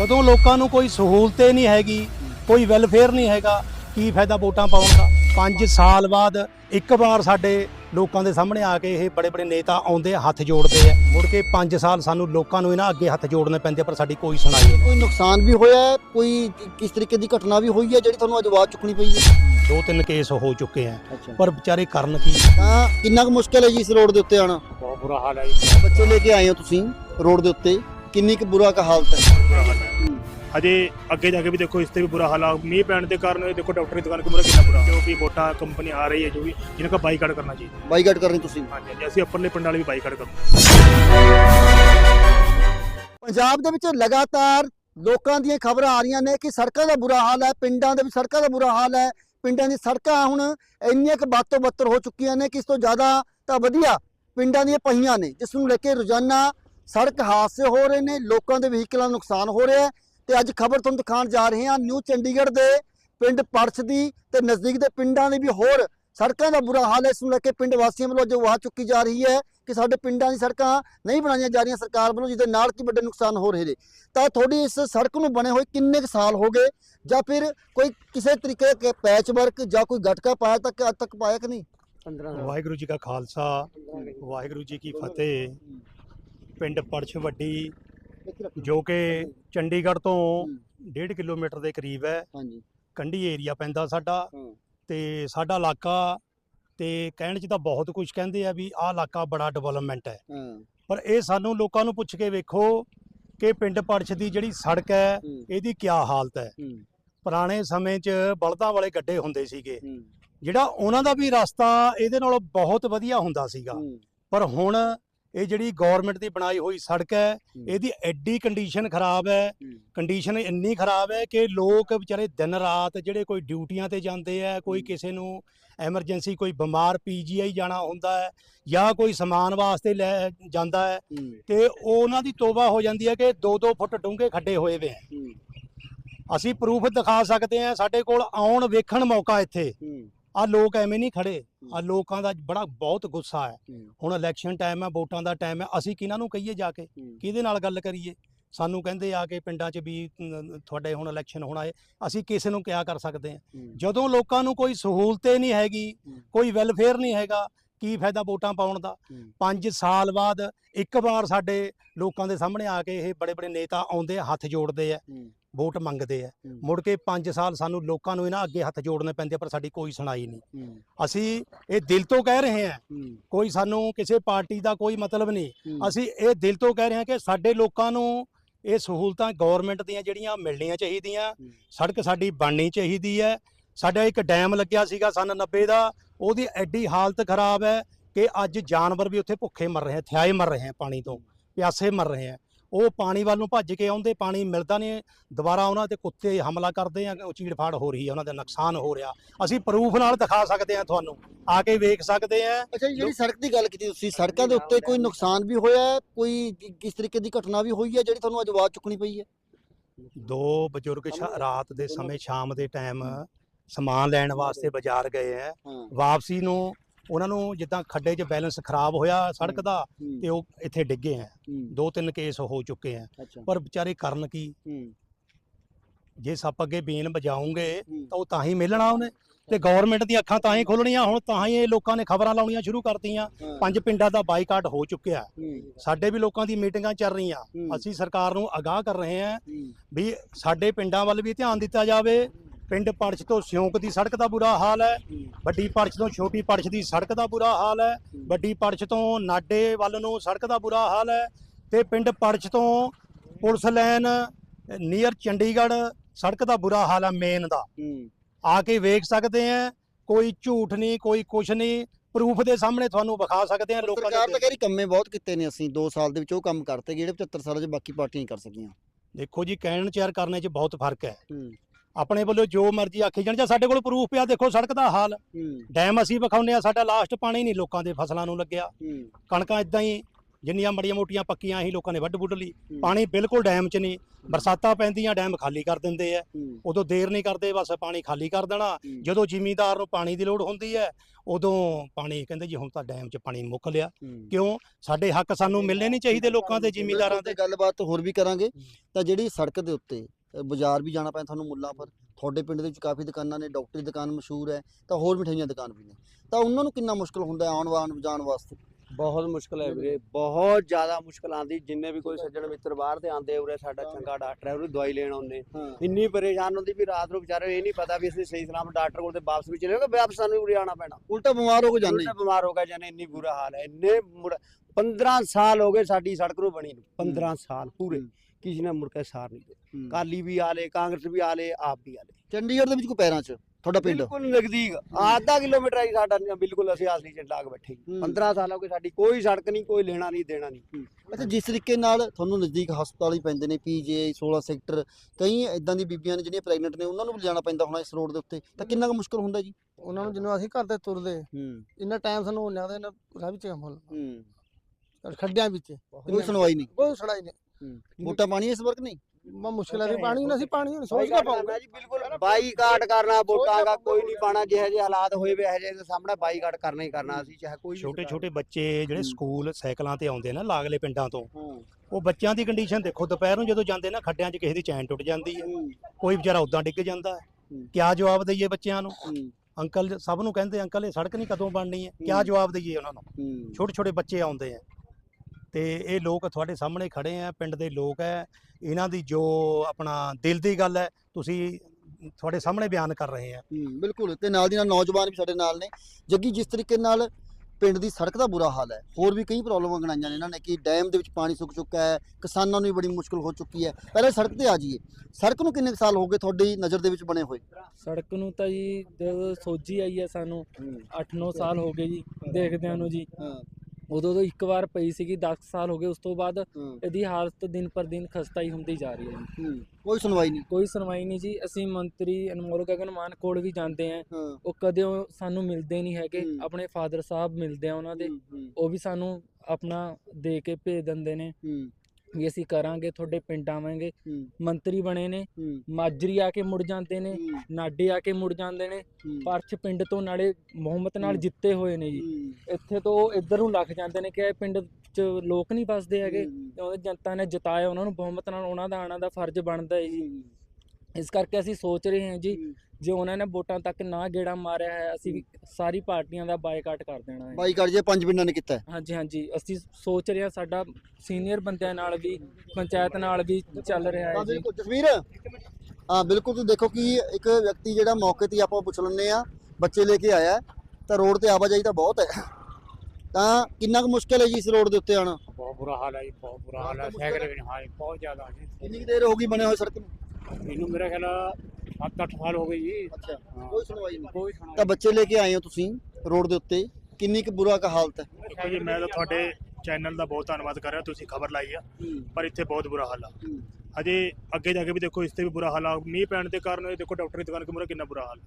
ਜਦੋਂ ਲੋਕਾਂ ਨੂੰ ਕੋਈ ਸਹੂਲਤ ਨਹੀਂ ਹੈਗੀ ਕੋਈ ਵੈਲਫੇਅਰ ਨਹੀਂ ਹੈਗਾ ਕੀ ਫਾਇਦਾ ਵੋਟਾਂ ਪਾਉਣ ਦਾ? 5 ਸਾਲ ਬਾਅਦ ਇੱਕ ਵਾਰ ਸਾਡੇ ਲੋਕਾਂ ਦੇ ਸਾਹਮਣੇ ਆ ਕੇ ਇਹ ਬੜੇ ਬੜੇ ਨੇਤਾ ਆਉਂਦੇ ਹੱਥ ਜੋੜਦੇ ਆ। ਮੁੜ ਕੇ 5 ਸਾਲ ਸਾਨੂੰ ਲੋਕਾਂ ਨੂੰ ਇਹਨਾਂ ਅੱਗੇ ਹੱਥ ਜੋੜਨੇ ਪੈਂਦੇ ਪਰ ਸਾਡੀ ਕੋਈ ਸੁਣਾਈ ਨਹੀਂ। ਕੋਈ ਨੁਕਸਾਨ ਵੀ ਹੋਇਆ ਹੈ? ਕੋਈ ਕਿਸ ਤਰੀਕੇ ਦੀ ਘਟਨਾ ਵੀ ਹੋਈ ਹੈ ਜਿਹੜੀ ਤੁਹਾਨੂੰ ਅੱਜ ਆਵਾਜ਼ ਚੁੱਕਣੀ ਪਈ ਹੈ? ਦੋ ਤਿੰਨ ਕੇਸ ਹੋ ਚੁੱਕੇ ਆ ਪਰ ਵਿਚਾਰੇ ਕਰਨ ਕੀ? ਤਾਂ ਕਿੰਨਾ ਕੁ ਮੁਸ਼ਕਲ ਹੈ ਜੀ ਇਸ ਰੋਡ ਦੇ ਉੱਤੇ ਆਣਾ ਬਹੁਤ ਬੁਰਾ ਹਾਲ ਹੈ ਜੀ। ਬੱਚੇ ਲੈ ਕੇ ਆਏ ਹੋ ਤੁਸੀਂ ਰੋਡ ਦੇ ਉੱਤੇ। ਕਿੰਨੀ ਕੁ ਬੁਰਾ ਕ ਹਾਲਤ ਹੈ? ਹਜੇ ਅੱਗੇ ਜਾ ਕੇ ਵੀ ਦੇਖੋ ਇਸ ਤੇ ਵੀ ਬੁਰਾ ਹਾਲ ਆ। ਮੀਂਹ ਪੈਣ ਦੇ ਕਾਰਨ ਇਹ ਦੇਖੋ ਡਾਕਟਰ ਦੀ ਦੁਕਾਨ ਕਿੰਨਾ ਕਿੰਨਾ ਬੁਰਾ। ਜੋ ਵੀ ਵੋਟਾਂ ਕੰਪਨੀ ਆ ਰਹੀ ਹੈ ਜੋ ਵੀ ਇਹਨਾਂ ਦਾ ਬਾਈਕਾਟ ਕਰਨਾ ਚਾਹੀਦਾ। ਬਾਈਕਾਟ ਕਰਨੀ ਤੁਸੀਂ? ਹਾਂਜੀ ਅਸੀਂ ਅੱਪਰਲੇ ਪਿੰਡ ਵਾਲੇ ਵੀ ਬਾਈਕਾਟ ਕਰਨਾ ਪੰਜਾਬ ਦੇ ਵਿੱਚ ਲਗਾਤਾਰ ਲੋਕਾਂ ਦੀਆਂ ਖਬਰਾਂ ਆ ਰਹੀਆਂ ਨੇ ਕਿ ਸੜਕਾਂ ਦਾ ਬੁਰਾ ਹਾਲ ਹੈ ਪਿੰਡਾਂ ਦੇ ਵਿੱਚ ਸੜਕਾਂ ਦਾ ਬੁਰਾ ਹਾਲ ਹੈ। ਪਿੰਡਾਂ ਦੀ ਸੜਕਾਂ ਹੁਣ ਇੰਨੀਆਂ ਕੁ ਵੱਧ ਤੋਂ ਬੱਤਰ ਹੋ ਚੁੱਕੀਆਂ ਨੇ ਕਿ ਇਸ ਤੋਂ ਜ਼ਿਆਦਾ ਤਾਂ ਵਧੀਆ ਪਿੰਡਾਂ ਦੀਆਂ ਪਹੀਆਂ ਨੇ ਜਿਸ ਨੂੰ ਲੈ ਕੇ ਰੋਜ਼ਾਨਾ ਸੜਕ ਹਾਦਸੇ ਹੋ ਰਹੇ ਨੇ ਲੋਕਾਂ ਦੇ ਵਹੀਕਲਾਂ ਨੂੰ ਨੁਕਸਾਨ ਹੋ ਰਿਹਾ ਹੈ। ਤੇ ਅੱਜ ਖਬਰ ਤੁਹਾਨੂੰ ਦਿਖਾਉਣ ਜਾ ਰਹੇ ਹਾਂ। ਨਿਊ ਚੰਡੀਗੜ੍ਹ ਦੇ ਪਿੰਡ ਪਰਸ ਦੀ ਤੇ ਨਜ਼ਦੀਕ ਦੇ ਪਿੰਡਾਂ ਦੇ ਵੀ ਹੋਰ ਸੜਕਾਂ ਦਾ ਬੁਰਾ ਹਾਲ ਹੈ। ਇਸ ਨੂੰ ਲੈ ਕੇ ਪਿੰਡ ਵਾਸੀਆਂ ਵੱਲੋਂ ਜੋ ਆਵਾਜ਼ ਚੁੱਕੀ ਜਾ ਰਹੀ ਹੈ ਕਿ ਸਾਡੇ ਪਿੰਡਾਂ ਦੀ ਸੜਕਾਂ ਨਹੀਂ ਬਣਾਈਆਂ ਜਾ ਰਹੀਆਂ ਸਰਕਾਰ ਵੱਲੋਂ ਜਿਹਦੇ ਨਾਲ ਕੀ ਵੱਡੇ ਨੁਕਸਾਨ ਹੋ ਰਹੇ ਨੇ। ਤਾਂ ਤੁਹਾਡੀ ਇਸ ਸੜਕ ਨੂੰ ਬਣੇ ਹੋਏ ਕਿੰਨੇ ਕੁ ਸਾਲ ਹੋ ਗਏ? ਜਾਂ ਫਿਰ ਕੋਈ ਕਿਸੇ ਤਰੀਕੇ ਦੇ ਪੈਚ ਵਰਕ ਜਾਂ ਕੋਈ ਗਟਕਾ ਪਾਇਆ ਤੱਕ ਅੱਜ ਤੱਕ ਪਾਇਆ ਕਿ ਨਹੀਂ? 15 ਵਾਹਿਗੁਰੂ ਜੀ ਕਾ ਖਾਲਸਾ ਵਾਹਿਗੁਰੂ ਜੀ ਕੀ ਫਤਿਹ। ਪਿੰਡ ਪਰਛ ਵੱਡੀ ਜੋ ਕਿ ਚੰਡੀਗੜ੍ਹ ਤੋਂ 1.5 ਕਿਲੋਮੀਟਰ ਦੇ ਕਰੀਬ ਹੈ। ਹਾਂਜੀ। ਕੰਢੀ ਏਰੀਆ ਪੈਂਦਾ ਸਾਡਾ। ਤੇ ਸਾਡਾ ਇਲਾਕਾ ਤੇ ਕਹਿਣ 'ਚ ਤਾਂ ਬਹੁਤ ਕੁਝ ਕਹਿੰਦੇ ਆ ਵੀ ਆਹ ਇਲਾਕਾ ਬੜਾ ਡਿਵੈਲਪਮੈਂਟ ਹੈ। ਪਰ ਇਹ ਸਾਨੂੰ ਲੋਕਾਂ ਨੂੰ ਪੁੱਛ ਕੇ ਵੇਖੋ ਕਿ ਪਿੰਡ ਪਰਛ ਦੀ ਜਿਹੜੀ ਸੜਕ ਹੈ ਇਹਦੀ ਕੀ ਹਾਲਤ ਹੈ। ਪੁਰਾਣੇ ਸਮੇਂ 'ਚ ਬਲਦਾਂ ਵਾਲੇ ਗੱਡੇ ਹੁੰਦੇ ਸੀਗੇ। ਜਿਹੜਾ ਉਹਨਾਂ ਦਾ ਵੀ ਰਸਤਾ ਇਹਦੇ ਨਾਲੋਂ ਬਹੁਤ ਵਧੀਆ ਹੁੰਦਾ ਸੀਗਾ। ਪਰ ਹੁਣ ਇਹ ਜਿਹੜੀ ਗਵਰਨਮੈਂਟ ਦੀ ਬਣਾਈ ਹੋਈ ਸੜਕ ਹੈ। ਇਹਦੀ ਐਡੀ ਕੰਡੀਸ਼ਨ ਖਰਾਬ ਹੈ। ਕੰਡੀਸ਼ਨ ਇੰਨੀ ਖਰਾਬ ਹੈ ਕਿ ਲੋਕ ਵਿਚਾਰੇ ਦਿਨ ਰਾਤ ਜਿਹੜੇ ਕੋਈ ਡਿਊਟੀਆਂ ਤੇ ਜਾਂਦੇ ਆ ਕੋਈ। ਕਿਸੇ ਨੂੰ ਐਮਰਜੈਂਸੀ ਕੋਈ ਬਿਮਾਰ ਪੀਜੀਆਈ ਜਾਣਾ ਹੁੰਦਾ ਹੈ ਜਾਂ ਕੋਈ ਸਮਾਨ ਵਾਸਤੇ ਲੈ ਜਾਂਦਾ ਹੈ ਤੇ ਉਹ ਉਹਨਾਂ ਦੀ ਤੋਬਾ ਹੋ ਜਾਂਦੀ ਹੈ ਕਿ 2-2 ਫੁੱਟ ਡੂੰਘੇ ਖੱਡੇ ਹੋਏ ਵੇ ਅਸੀਂ ਪ੍ਰੂਫ ਦਿਖਾ ਸਕਦੇ ਆ ਸਾਡੇ ਕੋਲ ਆਉਣ ਵੇਖਣ ਮੌਕਾ ਇੱਥੇ। ਆ ਲੋਕ ਐਵੇਂ ਨਹੀਂ ਖੜੇ। ਆ ਲੋਕਾਂ ਦਾ ਬੜਾ ਬਹੁਤ ਗੁੱਸਾ ਹੈ। ਹੁਣ ਇਲੈਕਸ਼ਨ ਟਾਈਮ ਹੈ ਵੋਟਾਂ ਦਾ ਟਾਈਮ ਹੈ ਅਸੀਂ ਕਿਹਨਾਂ ਨੂੰ ਕਹੀਏ ਜਾ ਕੇ? ਕਿਹਦੇ ਨਾਲ ਗੱਲ ਕਰੀਏ? ਸਾਨੂੰ ਕਹਿੰਦੇ ਆ ਕਿ ਪਿੰਡਾਂ 'ਚ ਵੀ ਤੁਹਾਡੇ ਹੁਣ ਇਲੈਕਸ਼ਨ ਹੋਣਾ ਹੈ ਅਸੀਂ ਕਿਸੇ ਨੂੰ ਕਿਆ ਕਰ ਸਕਦੇ ਹਾਂ? ਜਦੋਂ ਲੋਕਾਂ ਨੂੰ ਕੋਈ ਸਹੂਲਤ ਨਹੀਂ ਹੈਗੀ। ਕੋਈ ਵੈਲਫੇਅਰ ਨਹੀਂ ਹੈਗਾ ਕੀ ਫਾਇਦਾ ਵੋਟਾਂ ਪਾਉਣ ਦਾ? ਹੂੰ। 5 ਸਾਲ ਬਾਅਦ ਇੱਕ ਵਾਰ ਸਾਡੇ ਲੋਕਾਂ ਦੇ ਸਾਹਮਣੇ ਆ ਕੇ ਇਹ ਬੜੇ ਬੜੇ ਨੇਤਾ ਆਉਂਦੇ ਹੱਥ ਜੋੜਦੇ ਆ। ਵੋਟ ਮੰਗਦੇ ਆ। ਮੁੜ ਕੇ 5 ਸਾਲ ਸਾਨੂੰ ਲੋਕਾਂ ਨੂੰ ਇਹਨਾਂ ਅੱਗੇ ਹੱਥ ਜੋੜਨੇ ਪੈਂਦੇ ਪਰ ਸਾਡੀ ਕੋਈ ਸੁਣਾਈ ਨਹੀਂ। ਅਸੀਂ ਇਹ ਦਿਲ ਤੋਂ ਕਹਿ ਰਹੇ ਹਾਂ। ਕੋਈ ਸਾਨੂੰ ਕਿਸੇ ਪਾਰਟੀ ਦਾ ਕੋਈ ਮਤਲਬ ਨਹੀਂ। ਅਸੀਂ ਇਹ ਦਿਲ ਤੋਂ ਕਹਿ ਰਹੇ ਹਾਂ ਕਿ ਸਾਡੇ ਲੋਕਾਂ ਨੂੰ ਇਹ ਸਹੂਲਤਾਂ ਗਵਰਨਮੈਂਟ ਦੀਆਂ ਜਿਹੜੀਆਂ ਮਿਲਣੀਆਂ ਚਾਹੀਦੀਆਂ। ਸੜਕ ਸਾਡੀ ਬਣਨੀ ਚਾਹੀਦੀ ਹੈ। ਸਾਡਾ ਇੱਕ ਡੈਮ ਲੱਗਿਆ ਸੀਗਾ ਸਨ 90 ਦਾ ਉਹਦੀ ਐਡੀ ਹਾਲਤ ਖਰਾਬ ਹੈ ਕਿ ਅੱਜ ਜਾਨਵਰ ਵੀ ਉੱਥੇ ਭੁੱਖੇ ਮਰ ਰਹੇ ਆ ਥਿਆਏ ਮਰ ਰਹੇ ਆ ਪਾਣੀ ਤੋਂ ਪਿਆਸੇ ਮਰ ਰਹੇ ਆ। ਉਹ ਪਾਣੀ ਵੱਲ ਨੂੰ ਭੱਜ ਕੇ ਆਉਂਦੇ ਪਾਣੀ ਮਿਲਦਾ ਨਹੀਂ ਦੁਬਾਰਾ ਉਹਨਾਂ ਤੇ ਕੁੱਤੇ ਹਮਲਾ ਕਰਦੇ ਆ ਉਹ ਚੀੜਫਾੜ ਹੋ ਰਹੀ ਹੈ ਉਹਨਾਂ ਦਾ ਨੁਕਸਾਨ ਹੋ ਰਿਹਾ। ਅਸੀਂ ਪ੍ਰੂਫ ਨਾਲ ਦਿਖਾ ਸਕਦੇ ਆ ਤੁਹਾਨੂੰ ਆ ਕੇ ਵੇਖ ਸਕਦੇ ਆ ਅੱਛਾ ਜਿਹੜੀ ਸੜਕ ਦੀ ਗੱਲ ਕੀਤੀ ਤੁਸੀਂ ਸੜਕਾਂ ਦੇ ਉੱਤੇ ਕੋਈ ਨੁਕਸਾਨ ਵੀ ਹੋਇਆ ਕੋਈ ਕਿਸ ਤਰੀਕੇ ਦੀ ਘਟਨਾ ਵੀ ਹੋਈ ਹੈ ਜਿਹੜੀ ਤੁਹਾਨੂੰ ਅੱਜ ਆਵਾਜ਼ ਚੁੱਕਣੀ ਪਈ ਹੈ? ਦੋ ਬਜ਼ੁਰਗ ਰਾਤ ਦੇ ਸਮੇਂ ਸ਼ਾਮ ਦੇ ਟਾਈਮ ਸਮਾਨ ਲੈਣ ਵਾਸਤੇ ਬਾਜ਼ਾਰ ਗਏ ਆ ਵਾਪਸੀ ਨੂੰ ਉਹਨਾਂ ਨੂੰ ਜਿੱਦਾਂ ਖੱਡੇ 'ਚ ਬੈਲੈਂਸ ਖਰਾਬ ਹੋਇਆ ਸੜਕ ਦਾ ਤੇ ਉਹ ਇੱਥੇ ਡਿੱਗੇ ਆ ਦੋ ਤਿੰਨ ਕੇਸ ਹੋ ਚੁੱਕੇ ਆ ਪਰ ਵਿਚਾਰੇ ਕਰਨ ਕੀ? ਜੇ ਸੱਪ ਅੱਗੇ ਬੀਨ ਵਜਾਉਂਗੇ ਤਾਂ ਉਹ ਤਾਂ ਹੀ ਮਿਲਣਾ ਉਹਨੇ। ਤੇ ਗਵਰਨਮੈਂਟ ਦੀਆਂ ਅੱਖਾਂ ਤਾਂ ਹੀ ਖੋਲਣੀਆਂ ਹੁਣ ਤਾਂ ਹੀ ਇਹ ਲੋਕਾਂ ਨੇ ਖਬਰਾਂ ਲਾਉਣੀਆਂ ਸ਼ੁਰੂ ਕਰਤੀਆਂ। ਪੰਜ ਪਿੰਡਾਂ ਦਾ ਬਾਈਕਾਟ ਹੋ ਚੁੱਕਿਆ ਸਾਡੇ ਵੀ ਲੋਕਾਂ ਦੀ ਮੀਟਿੰਗਾਂ ਚੱਲ ਰਹੀਆਂ। ਅਸੀਂ ਸਰਕਾਰ ਨੂੰ ਅਗਾਹ ਕਰ ਰਹੇ ਹੂੰ, ਵੀ ਸਾਡੇ ਪਿੰਡਾਂ ਵੱਲ ਵੀ ਧਿਆਨ ਦਿੱਤਾ ਜਾਵੇ। ਪਿੰਡ ਪੜਚ ਤੋਂ ਸਿਉਂਕ ਦੀ ਸੜਕ ਦਾ ਬੁਰਾ ਹਾਲ ਹੈ। ਵੱਡੀ ਪੜਚ ਤੋਂ ਛੋਟੀ ਪੜਚ ਦੀ ਸੜਕ ਦਾ ਬੁਰਾ ਹਾਲ ਹੈ। ਵੱਡੀ ਪੜਚ ਤੋਂ ਨਾਡੇ ਵੱਲ ਨੂੰ ਸੜਕ ਦਾ ਬੁਰਾ ਹਾਲ ਹੈ ਤੇ ਪਿੰਡ ਪੜਚ ਤੋਂ ਪੁਲਿਸ ਲਾਈਨ ਨੀਅਰ ਚੰਡੀਗੜ੍ਹ ਸੜਕ ਦਾ ਬੁਰਾ ਹਾਲ ਹੈ ਮੇਨ ਦਾ। ਆ ਕੇ ਵੇਖ ਸਕਦੇ ਆ ਕੋਈ ਝੂਠ ਨਹੀਂ ਕੋਈ ਕੁਛ ਨਹੀਂ ਪ੍ਰੂਫ ਦੇ ਸਾਹਮਣੇ ਤੁਹਾਨੂੰ ਵਿਖਾ ਸਕਦੇ ਆ ਲੋਕਾਂ ਸਰਕਾਰ ਦੇ ਤਾਂ। ਕਹਿ ਰਹੀ ਕੰਮੇ ਬਹੁਤ ਕੀਤੇ ਨੇ ਅਸੀਂ 2 ਸਾਲ ਦੇ ਵਿੱਚ ਉਹ ਕੰਮ ਕਰਤੇ ਜਿਹੜੇ 75 ਸਾਲਾਂ 'ਚ ਬਾਕੀ ਪਾਰਟੀਆਂ ਕਰ ਸਕੀਆਂ। ਦੇਖੋ ਜੀ ਕਹਿਣ ਚੇਅਰ ਕਰਨੇ 'ਚ ਬਹੁਤ ਫ਼ਰਕ ਹੂੰ, ਆਪਣੇ ਵੱਲੋਂ ਜੋ ਮਰਜ਼ੀ ਆਖੀ ਜਾਣ ਜਾਂ ਸਾਡੇ ਕੋਲ ਪ੍ਰੂਫ ਪਿਆ ਦੇਖੋ ਸੜਕ ਦਾ ਹਾਲ। ਹੂੰ, ਡੈਮ ਅਸੀਂ ਵਿਖਾਉਂਦੇ ਆ ਸਾਡਾ ਲਾਸਟ ਪਾਣੀ ਨਹੀਂ ਲੋਕਾਂ ਦੇ ਫਸਲਾਂ ਨੂੰ ਲੱਗਿਆ। ਹੂੰ, ਕਣਕਾਂ ਇਦਾਂ ਹੀ ਜਿੰਨੀਆਂ ਮੜੀਆਂ ਮੋਟੀਆਂ ਪੱਕੀਆਂ ਸੀ ਲੋਕਾਂ ਨੇ ਵੱਢ ਵੁੱਢ ਲਈ। ਹੂੰ। ਪਾਣੀ ਬਿਲਕੁਲ ਡੈਮ 'ਚ ਨਹੀਂ ਬਰਸਾਤਾਂ ਪੈਂਦੀਆਂ ਡੈਮ ਖਾਲੀ ਕਰ ਦਿੰਦੇ ਆ। ਹੂੰ, ਉਦੋਂ ਦੇਰ ਨਹੀਂ ਕਰਦੇ ਬਸ ਪਾਣੀ ਖਾਲੀ ਕਰ ਦੇਣਾ। ਹੂੰ, ਜਦੋਂ ਜ਼ਿਮੀਂਦਾਰ ਨੂੰ ਪਾਣੀ ਦੀ ਲੋੜ ਹੁੰਦੀ ਹੈ ਉਦੋਂ ਪਾਣੀ ਕਹਿੰਦੇ ਜੀ ਹੁਣ ਤਾਂ ਡੈਮ 'ਚ ਪਾਣੀ ਮੁੱਕ ਲਿਆ। ਹੂੰ। ਕਿਉਂ? ਸਾਡੇ ਹੱਕ ਸਾਨੂੰ ਮਿਲਣੇ ਨਹੀਂ ਚਾਹੀਦੇ ਲੋਕਾਂ ਦੇ ਜ਼ਿਮੀਂਦਾਰਾਂ ਦੇ। ਗੱਲਬਾਤ ਹੋਰ ਵੀ ਕਰਾਂਗੇ ਤਾਂ ਜਿਹੜੀ ਸੜਕ ਦੇ ਉੱਤੇ ਬਾਜ਼ਾਰ ਵੀ ਜਾਣਾ ਪੈਂਦਾ ਤੁਹਾਨੂੰ ਮੁੱਲਾਂ ਪਰ ਤੁਹਾਡੇ ਪਿੰਡ ਦੇ ਵਿੱਚ ਕਾਫੀ ਦੁਕਾਨਾਂ ਨੇ ਡਾਕਟਰੀ ਦੁਕਾਨ ਮਸ਼ਹੂਰ ਹੈ ਤਾਂ ਹੋਰ ਮਿਠਾਈਆਂ ਦੁਕਾਨ ਵੀ ਨੇ। ਤਾਂ ਉਹਨਾਂ ਨੂੰ ਕਿੰਨਾ ਮੁਸ਼ਕਲ ਹੁੰਦਾ ਆਉਣ ਵਾਣ ਜਾਣ ਵਾਸਤੇ? ਬਹੁਤ ਮੁਸ਼ਕਲ ਹੈ ਵੀਰੇ ਬਹੁਤ ਜ਼ਿਆਦਾ ਮੁਸ਼ਕਲ ਆਂਦੀ ਜਿੰਨੇ ਵੀ ਕੋਈ ਸੱਜਣ ਮਿੱਤਰ ਬਾਹਰ ਤੇ ਆਂਦੇ ਉਰੇ ਸਾਡਾ ਚੰਗਾ ਡਾਕਟਰ ਹੈ ਉਹਦੀ ਦਵਾਈ ਲੈਣ ਆਉਂਦੇ। ਇੰਨੀ ਪਰੇਸ਼ਾਨ ਹੁੰਦੀ ਵੀ ਰਾਤ ਨੂੰ ਵਿਚਾਰੇ ਇਹ ਨਹੀਂ ਪਤਾ ਵੀ ਅਸੀਂ ਸਹੀ ਸਲਾਮ ਡਾਕਟਰ ਕੋਲ ਤੇ ਵਾਪਸ ਵੀ ਚਲੇ ਜਾਓਗੇ ਵਾਪਸ ਸਾਨੂੰ ਉਰੇ ਆਉਣਾ ਪੈਣਾ। ਉਲਟਾ ਬਿਮਾਰ ਹੋ ਕੇ ਜਾਂਦੇ ਉਲਟਾ ਬਿਮਾਰ ਹੋ ਗਿਆ ਜਾਨੇ ਇੰਨੀ ਬੁਰਾ ਹਾਲ ਹੈ। ਇੰਨੇ ਮੁੜ 15 ਸਾਲ ਹੋ ਗਏ ਸਾਡੀ ਸੜਕ ਨੂੰ ਬਣੀ ਨੂੰ। 15 ਸਾਲ ਪੂਰੇ। ਕਿਸੇ ਨੇ ਮੁੜ ਕੇ ਸਾਰ ਨਹੀਂ ਦਿੱਤੀ। ਕਾਲੀ ਵੀ ਆਲੇ ਕਾਂਗਰਸ ਵੀ ਆਲੇ ਆਪ ਵੀ ਆਲੇ ਚੰਡੀਗੜ੍ਹ ਦੇ ਵਿੱਚ ਕੋਈ ਪੈਰਾਂ 'ਚ? ਤੁਹਾਡਾ ਪਿੰਡ? ਬਿਲਕੁਲ ਨਜ਼ਦੀਕ। ਆਧਾ ਕਿਲੋਮੀਟਰ ਹੈ ਸਾਡਾ ਬਿਲਕੁਲ ਅਸੀਂ ਆਸਲੀ ਚ ਲਾਗ ਬੈਠੇ ਜੀ। ਹੂੰ। 15 ਸਾਲ ਹੋ ਗਏ ਸਾਡੀ ਕੋਈ ਸੜਕ ਨਹੀਂ ਕੋਈ ਲੈਣਾ ਨਹੀਂ ਦੇਣਾ ਨਹੀਂ। ਅੱਛਾ ਜਿਸ ਤਰੀਕੇ ਨਾਲ ਤੁਹਾਨੂੰ ਨਜ਼ਦੀਕ ਹਸਪਤਾਲ ਹੀ ਪੈਂਦੇ ਨੇ ਪੀਜੀਆਈ 16 ਸੈਕਟਰ ਕਈ ਇਦਾਂ ਦੀ ਬੀਬੀਆਂ ਨੇ ਜਿਹੜੀਆਂ ਪ੍ਰੈਗਨੈਂਟ ਨੇ ਉਹਨਾਂ ਨੂੰ ਵੀ ਲਿਜਾਣਾ ਪੈਂਦਾ ਹੋਣਾ ਇਸ ਰੋਡ ਦੇ ਉੱਤੇ। ਤਾਂ ਕਿੰਨਾ ਕੁ ਮੁਸ਼ਕਲ ਹੁੰਦਾ ਜੀ? ਉਹਨਾਂ ਨੂੰ ਜਦੋਂ ਅਸੀਂ ਘਰ ਤੇ ਤੁਰਦੇ ਇੰਨਾ ਟਾਈਮ ਸਾਨੂੰ ਹੋ ਲੱਗਦਾ ਇਹਨਾਂ ਰਾਹ ਵਿੱਚ ਕੰਮ ਹੂੰ। ਖੱਡਿਆਂ ਵਿੱਚ। ਕੋਈ ਸੁਣਵਾਈ ਨਹੀਂ? ਕੋਈ ਸੜਾਈ ਨਹੀਂ। ਵੋਟਾਂ ਪਾਣੀ ਇਸ ਵਰਕ ਨਹੀਂ? ਮੈਂ ਮੁਸ਼ਕਿਲ ਹੈ ਵੀ ਪਾਣੀ ਨੂੰ ਅਸੀਂ ਪਾਣੀ ਨੂੰ ਸੋਚ ਕੇ ਪਾਉਂਗੇ। ਜੀ ਬਿਲਕੁਲ। ਬਾਈਕਾਟ ਕਰਨਾ ਵੋਟਾਂ ਦਾ ਕੋਈ ਨਹੀਂ ਪਾਣਾ ਜਿਹੇ ਜਿਹੇ ਹਾਲਾਤ ਹੋਏ ਵੇ ਇਹੋ ਜਿਹੇ ਦੇ ਸਾਹਮਣੇ ਬਾਈਕਾਟ ਕਰਨਾ ਹੀ ਕਰਨਾ ਅਸੀਂ ਚਾਹੇ ਕੋਈ ਛੋਟੇ ਛੋਟੇ ਬੱਚੇ ਜਿਹੜੇ। ਸਕੂਲ ਸਾਈਕਲਾਂ ਤੇ ਆਉਂਦੇ ਨੇ ਲਾਗਲੇ ਪਿੰਡਾਂ ਤੋਂ ਉਹ ਬੱਚਿਆਂ ਦੀ ਕੰਡੀਸ਼ਨ ਦੇਖੋ ਦੁਪਹਿਰ ਨੂੰ ਜਦੋਂ ਜਾਂਦੇ ਨਾ ਖੱਡਿਆਂ 'ਚ ਕਿਸੇ ਦੀ ਚੈਨ ਟੁੱਟ ਜਾਂਦੀ ਹੈ। ਕੋਈ ਵਿਚਾਰਾ ਉਦਾਂ ਡਿੱਗ ਜਾਂਦਾ ਹੈ। ਕਿਆ ਜਵਾਬ ਦਈਏ ਬੱਚਿਆਂ ਨੂੰ? ਅੰਕਲ ਸਭ ਨੂੰ ਕਹਿੰਦੇ ਅੰਕਲ ਇਹ ਸੜਕ ਨਹੀਂ ਕਦੋਂ ਬਣਨੀ ਹੈ? ਕਿਆ। ਜਵਾਬ ਦਈਏ ਉਹਨਾਂ ਨੂੰ? ਛੋਟੇ ਛੋਟੇ ਬੱਚੇ ਆਉਂਦੇ ਆ ਤੇ ਇਹ ਲੋਕ ਤੁਹਾਡੇ ਸਾਹਮਣੇ ਖੜੇ ਆ ਪਿੰਡ ਦੇ ਲੋਕ ਹੈ ਇਹਨਾਂ ਦੀ ਜੋ ਆਪਣਾ ਦਿਲ ਦੀ ਗੱਲ ਹੈ ਤੁਸੀਂ ਤੁਹਾਡੇ ਸਾਹਮਣੇ ਬਿਆਨ ਕਰ ਰਹੇ ਆ। ਹੂੰ, ਬਿਲਕੁਲ। ਤੇ ਨਾਲ ਦੀ ਨਾਲ ਨੌਜਵਾਨ ਵੀ ਸਾਡੇ ਨਾਲ ਨੇ। ਜੱਗੀ ਜਿਸ ਤਰੀਕੇ ਨਾਲ ਪਿੰਡ ਦੀ ਸੜਕ ਦਾ ਬੁਰਾ ਹਾਲ ਹੈ ਹੋਰ ਵੀ ਕਈ ਪ੍ਰੋਬਲਮਾਂ ਗਣਾਈਆਂ ਨੇ ਇਹਨਾਂ ਨੇ ਕਿ ਡੈਮ ਦੇ ਵਿੱਚ ਪਾਣੀ ਸੁੱਕ ਚੁੱਕਾ ਹੈ ਕਿਸਾਨਾਂ ਨੂੰ ਵੀ ਬੜੀ ਮੁਸ਼ਕਲ ਹੋ ਚੁੱਕੀ ਹੈ ਪਹਿਲਾਂ ਸੜਕ ਤੇ ਆ ਜਾਈਏ। ਸੜਕ ਨੂੰ ਕਿੰਨੇ ਕੁ ਸਾਲ ਹੋ ਗਏ ਤੁਹਾਡੀ ਨਜ਼ਰ ਦੇ ਵਿੱਚ ਬਣੇ ਹੋਏ? ਸੜਕ ਨੂੰ ਤਾਂ ਜੀ ਜਦੋਂ ਸੋਝੀ ਆਈ ਹੈ। ਸਾਨੂੰ 8-9 ਸਾਲ ਹੋ ਗਏ ਜੀ ਦੇਖਦਿਆਂ ਨੂੰ ਜੀ। ਹਾਂ। ਉਦੋਂ ਤੋਂ ਇੱਕ ਵਾਰ ਪਈ ਸੀਗੀ 10 ਸਾਲ ਹੋ ਗਏ ਉਸ ਤੋਂ ਬਾਅਦ ਹਾਂ। ਇਹਦੀ ਹਾਲਤ ਦਿਨ ਪਰ ਦਿਨ ਖਸਤਾ ਹੀ ਹੁੰਦੀ ਜਾ ਰਹੀ ਹੈ ਜੀ। ਹੂੰ, ਕੋਈ ਸੁਣਵਾਈ ਨਹੀਂ। ਕੋਈ ਸੁਣਵਾਈ ਨਹੀਂ ਜੀ ਅਸੀਂ ਮੰਤਰੀ ਅਨਮੋਲ ਗਗਨ ਮਾਨ ਕੋਲ ਵੀ ਜਾਂਦੇ ਆਂ ਹਾਂ। ਉਹ ਕਦੇ ਉਹ ਸਾਨੂੰ ਮਿਲਦੇ ਨਹੀਂ ਹੈਗੇ ਹੂੰ। ਆਪਣੇ ਫਾਦਰ ਸਾਹਿਬ ਮਿਲਦੇ ਆ ਉਹਨਾਂ ਦੇ। ਹੂੰ, ਹੂੰ, ਉਹ ਵੀ ਸਾਨੂੰ ਆਪਣਾ ਦੇ ਕੇ ਭੇਜ ਦਿੰਦੇ ਨੇ। ਹੂੰ, ਵੀ ਅਸੀਂ ਕਰਾਂਗੇ ਤੁਹਾਡੇ ਪਿੰਡ ਆਵਾਂਗੇ। ਮੰਤਰੀ ਬਣੇ ਨੇ ਮਾਜਰੀ ਆ ਕੇ ਮੁੜ ਜਾਂਦੇ ਨੇ ਨਾਡੇ ਆ ਕੇ ਮੁੜ ਜਾਂਦੇ ਨੇ ਪਰਚ ਪਿੰਡ ਤੋਂ ਨਾਲੇ ਮੁਹੰਮਤ ਨਾਲ। ਜਿੱਤੇ ਹੋਏ ਨੇ ਜੀ। ਇੱਥੇ ਤੋਂ ਉਹ ਇੱਧਰ ਨੂੰ ਲੱਗ ਜਾਂਦੇ ਨੇ ਕਿ ਇਹ ਪਿੰਡ 'ਚ ਲੋਕ ਨਹੀਂ ਵਸਦੇ ਹੈਗੇ। ਹੂੰ, ਤੇ ਉਹਦੇ ਜਨਤਾ ਨੇ ਜਿਤਾਇਆ ਉਹਨਾਂ ਨੂੰ ਬਹੁਮਤ ਨਾਲ ਉਹਨਾਂ ਦਾ ਆਣਾ ਦਾ ਫਰਜ਼ ਬਣਦਾ ਹੈ ਜੀ। ਇਸ ਕਰਕੇ ਅਸੀਂ ਸੋਚ ਰਹੇ ਹਾਂ ਜੀ। ਜੇ ਉਹਨਾਂ ਨੇ ਵੋਟਾਂ ਤੱਕ ਨਾ ਗੇੜਾ ਮਾਰਿਆ ਹੈ ਅਸੀਂ ਵੀ ਸਾਰੀ ਪਾਰਟੀਆਂ ਦਾ ਬਾਈਕਾਟ ਕਰ ਦੇਣਾ ਹੈ। ਬਾਈ ਕਰ ਜੇ ਪੰਜ ਪਿੰਡਾਂ ਨੇ ਕੀਤਾ ਹੈ। ਹਾਂਜੀ ਹਾਂਜੀ। ਅਸੀਂ ਸੋਚ ਰਹੇ ਹਾਂ ਸਾਡਾ ਸੀਨੀਅਰ ਬੰਦਿਆਂ ਨਾਲ ਵੀ ਪੰਚਾਇਤ ਨਾਲ ਵੀ ਚੱਲ ਰਿਹਾ ਹੈ ਜੀ। ਬਿਲਕੁਲ। ਜਸਵੀਰ? ਹਾਂ ਬਿਲਕੁਲ ਤੁਸੀਂ ਦੇਖੋ ਕਿ ਇੱਕ ਵਿਅਕਤੀ ਜਿਹੜਾ ਮੌਕੇ ਤੇ ਆਪਾਂ ਪੁੱਛ ਲੈਂਦੇ ਆ ਬੱਚੇ ਲੈ ਕੇ ਆਇਆ ਤਾਂ ਰੋਡ ਤੇ ਆਵਾਜਾਈ ਤਾਂ ਬਹੁਤ ਹੈ। ਤਾਂ ਕਿੰਨਾ ਕੁ ਮੁਸ਼ਕਲ ਹੈ ਜੀ ਇਸ ਰੋਡ ਦੇ ਉੱਤੇ ਆਣਾ ਬਹੁਤ ਬੁਰਾ ਹਾਲ ਹੈ ਜੀ ਬਹੁਤ ਬੁਰਾ ਹਾਲ ਹੈ। ਸਾਈਕਲ ਵੀ ਨਹੀਂ ਹਾਂ ਬਹੁਤ ਜ਼ਿਆਦਾ ਜੀ। ਕਿੰਨੀ ਦੇਰ ਹੋ ਗਈ ਬਣੇ ਹੋਏ ਸੜਕ ਨੂੰ? ਮੈਨੂੰ ਮੇਰਾ ਖਿਆਲ 7-8 ਸਾਲ ਹੋ ਗਏ ਜੀ। ਅੱਛਾ। ਹਾਂ। ਕੋਈ ਸੁਣਵਾਈ ਨਹੀਂ। ਕੋਈ ਸੁਣਾ ਤਾਂ ਬੱਚੇ ਲੈ ਕੇ ਆਏ ਹੋ ਤੁਸੀਂ ਰੋਡ ਦੇ ਉੱਤੇ। ਕਿੰਨੀ ਕੁ ਬੁਰਾ ਕ ਹਾਲਤ ਹੈ? ਦੇਖੋ ਜੀ ਮੈਂ ਤਾਂ ਤੁਹਾਡੇ ਚੈਨਲ ਦਾ ਬਹੁਤ ਧੰਨਵਾਦ ਕਰ ਰਿਹਾ। ਤੁਸੀਂ ਖਬਰ ਲਾਈ ਆ। ਪਰ ਇੱਥੇ ਬਹੁਤ ਬੁਰਾ ਹਾਲ ਆ। ਅਜੇ ਅੱਗੇ ਜਾ ਕੇ ਵੀ ਦੇਖੋ ਇਸ ਤੇ ਵੀ ਬੁਰਾ ਹਾਲ ਆ। ਮੀਂਹ ਪੈਣ ਦੇ ਕਾਰਨ ਇਹ ਦੇਖੋ ਡਾਕਟਰੀ ਦੁਕਾਨ ਕੇ ਮੂਹਰੇ ਕਿੰਨਾ ਬੁਰਾ ਹਾਲ।